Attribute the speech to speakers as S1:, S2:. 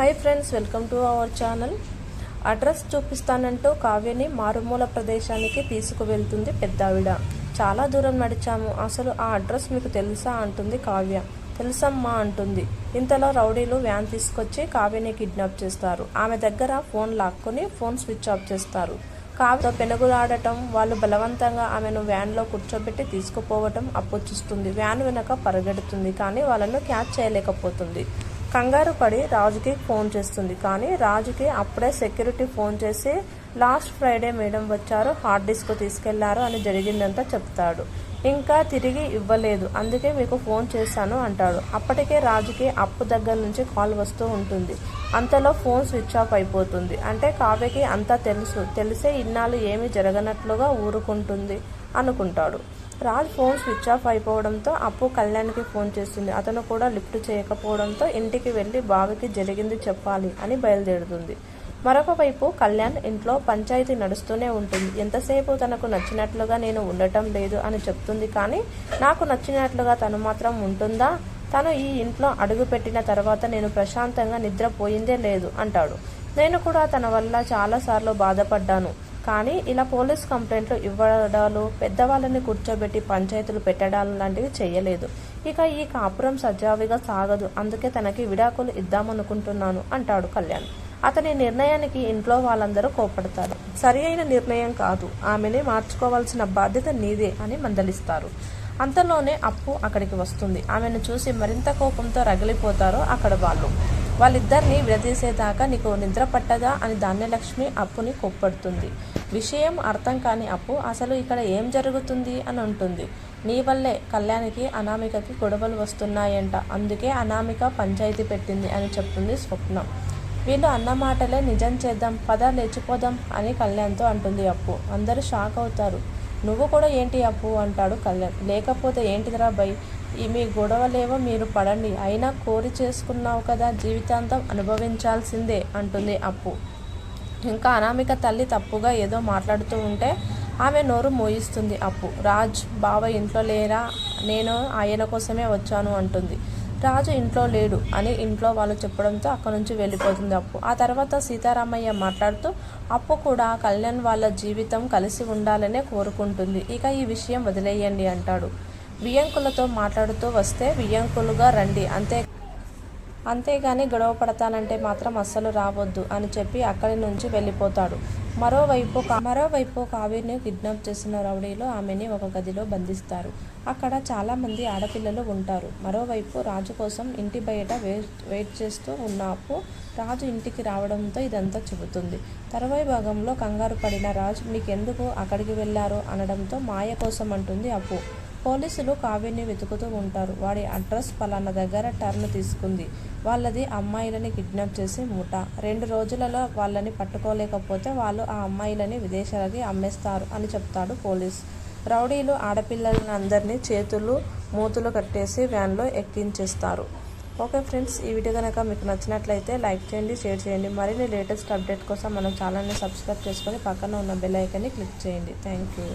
S1: Hi friends welcome to our channel. Address చూపిస్తానంటూ కావ్యని మారుమూల ప్రదేశానికి తీసుకువెళ్తుంది పెద్దావిడ. చాలా దూరం నడిచాము. అసలు ఆ అడ్రస్ మీకు తెలుసా అంటుంది కావ్య. తెలుసమ్మా అంటుంది. ఇంతలో రౌడీలు వ్యాన్ తీసుకొచ్చి కావ్యని కిడ్నాప్ చేస్తారు. ఆమె దగ్గర ఫోన్ లాక్కొని ఫోన్ స్విచ్ ఆఫ్ చేస్తారు. కావ్యతో పెనుగులాడటం వాళ్ళు బలవంతంగా ఆమెను వ్యాన్లో కూర్చోబెట్టి తీసుకుపోవటం అప్పుచిస్తుంది వ్యాన్ వెనక పరుగెడుతుంది కానీ వాళ్ళను క్యాచ్ చేయలేకపోతుంది. కంగారు పడి రాజుకి ఫోన్ చేస్తుంది. కానీ రాజుకి అప్పుడే సెక్యూరిటీ ఫోన్ చేసి లాస్ట్ ఫ్రైడే మేడం వచ్చారు హార్డ్ డిస్క్ తీసుకెళ్ళారు అని జరిగిందంతా చెప్తాడు. ఇంకా తిరిగి ఇవ్వలేదు. అందుకే మీకు ఫోన్ చేశాను అంటాడు. అప్పటికే రాజుకి అప్పు దగ్గర నుంచి కాల్ వస్తూ ఉంటుంది. అంతలో ఫోన్ స్విచ్ ఆఫ్ అయిపోతుంది. అంటే కావ్యకి అంతా తెలుసు. తెలిసే ఇన్నాళ్ళు ఏమీ జరగనట్లుగా ఊరుకుంటుంది అనుకుంటాడు. రాజ్ ఫోన్ స్విచ్ ఆఫ్ అయిపోవడంతో అప్పు కళ్యాణ్కి ఫోన్ చేస్తుంది. అతను కూడా లిఫ్ట్ చేయకపోవడంతో ఇంటికి వెళ్ళి బావికి జరిగింది చెప్పాలి అని బయలుదేరుతుంది. మరొక వైపు కళ్యాణ్ ఇంట్లో పంచాయతీ నడుస్తూనే ఉంటుంది. ఎంతసేపు తనకు నచ్చినట్లుగా నేను ఉండటం లేదు అని చెప్తుంది కానీ నాకు నచ్చినట్లుగా తను మాత్రం ఉంటుందా? తను ఈ ఇంట్లో అడుగు పెట్టిన తర్వాత నేను ప్రశాంతంగా నిద్రపోయిందే లేదు అంటాడు. నేను కూడా తన వల్ల చాలాసార్లు బాధపడ్డాను. కానీ ఇలా పోలీస్ కంప్లైంట్లు ఇవ్వడాలు పెద్దవాళ్ళని కూర్చోబెట్టి పంచాయతీలు పెట్టడాలు లాంటివి చేయలేదు. ఇక ఈ కాపురం సజావిగా సాగదు. అందుకే తనకి విడాకులు ఇద్దామనుకుంటున్నాను అంటాడు కళ్యాణ్. అతని నిర్ణయానికి ఇంట్లో వాళ్ళందరూ కోపడతారు సరి అయిన నిర్ణయం కాదు. ఆమెని మార్చుకోవాల్సిన బాధ్యత నీదే అని మందలిస్తారు. అంతలోనే అప్పు అక్కడికి వస్తుంది. ఆమెను చూసి మరింత కోపంతో రగిలిపోతారు అక్కడ వాళ్ళు. వాళ్ళిద్దరిని విడదీసేదాకా నీకు నిద్ర పట్టదా అని ధాన్యలక్ష్మి అప్పుని కోప్పడుతుంది. విషయం అర్థం కాని అప్పు అసలు ఇక్కడ ఏం జరుగుతుంది అని ఉంటుంది నీ వల్లే కళ్యాణికి అనామికకి గొడవలు వస్తున్నాయంట. అందుకే అనామిక పంచాయతీ పెట్టింది అని చెప్తుంది స్వప్నం. వీళ్ళు అన్న మాటలే నిజం చేద్దాం పద లేచిపోదాం అని కళ్యాణ్తో అంటుంది అప్పు. అందరూ షాక్ అవుతారు. నువ్వు కూడా ఏంటి అప్పు? అంటాడు కళ్యాణ్. లేకపోతే ఏంటిదిరా బై మీ గొడవలేవో మీరు పడండి. అయినా కోరి చేసుకున్నావు కదా జీవితాంతం అనుభవించాల్సిందే అంటుంది అప్పు. ఇంకా అనామిక తల్లి తప్పుగా ఏదో మాట్లాడుతూ ఉంటే ఆమె నోరు మోయిస్తుంది అప్పు. రాజ్ బావ ఇంట్లో లేరా? నేను ఆయన కోసమే వచ్చాను అంటుంది. రాజు ఇంట్లో లేడు అని ఇంట్లో వాళ్ళు చెప్పడంతో అక్కడి నుంచి వెళ్ళిపోతుంది అప్పు. ఆ తర్వాత సీతారామయ్య మాట్లాడుతూ అప్పు కూడా కళ్యాణ్ వాళ్ళ జీవితం కలిసి ఉండాలనే కోరుకుంటుంది. ఇక ఈ విషయం వదిలేయండి అంటాడు. బియ్యంకులతో మాట్లాడుతూ వస్తే వియ్యంకులుగా రండి అంతే. అంతేగాని గొడవ పడతానంటే మాత్రం అస్సలు రావద్దు అని చెప్పి అక్కడి నుంచి వెళ్ళిపోతాడు. మరోవైపు మరోవైపు కావేరిని కిడ్నాప్ చేసిన రౌడీలో ఆమెని ఒక గదిలో బంధిస్తారు. అక్కడ చాలామంది ఆడపిల్లలు ఉంటారు. మరోవైపు రాజు కోసం ఇంటి బయట వెయిట్ వెయిట్ చేస్తూ ఉన్న అప్పు రాజు ఇంటికి రావడంతో ఇదంతా చెబుతుంది. తర్వాయి భాగంలో కంగారు పడిన రాజు మీకెందుకు అక్కడికి వెళ్ళారు? అనడంతో మాయ కోసం అంటుంది అప్పు. పోలీసులు కావ్యని వెతుకుతూ ఉంటారు. వాడి అడ్రస్ పలానా దగ్గర టర్న్ తీసుకుంది. వాళ్ళది అమ్మాయిలని కిడ్నాప్ చేసి ముఠ రెండు రోజులలో వాళ్ళని పట్టుకోలేకపోతే వాళ్ళు ఆ అమ్మాయిలని విదేశాలకి అమ్మేస్తారు అని చెప్తాడు పోలీస్. రౌడీలు ఆడపిల్లలని అందరినీ చేతులు మూతులు కట్టేసి వ్యాన్లో ఎక్కించేస్తారు. ఓకే ఫ్రెండ్స్ ఈ వీడియో కనుక మీకు నచ్చినట్లయితే లైక్ చేయండి షేర్ చేయండి. మరిన్ని లేటెస్ట్ అప్డేట్ కోసం మనం ఛానల్ని సబ్స్క్రైబ్ చేసుకొని పక్కన ఉన్న బెల్ ఐకన్ని క్లిక్ చేయండి. Thank you.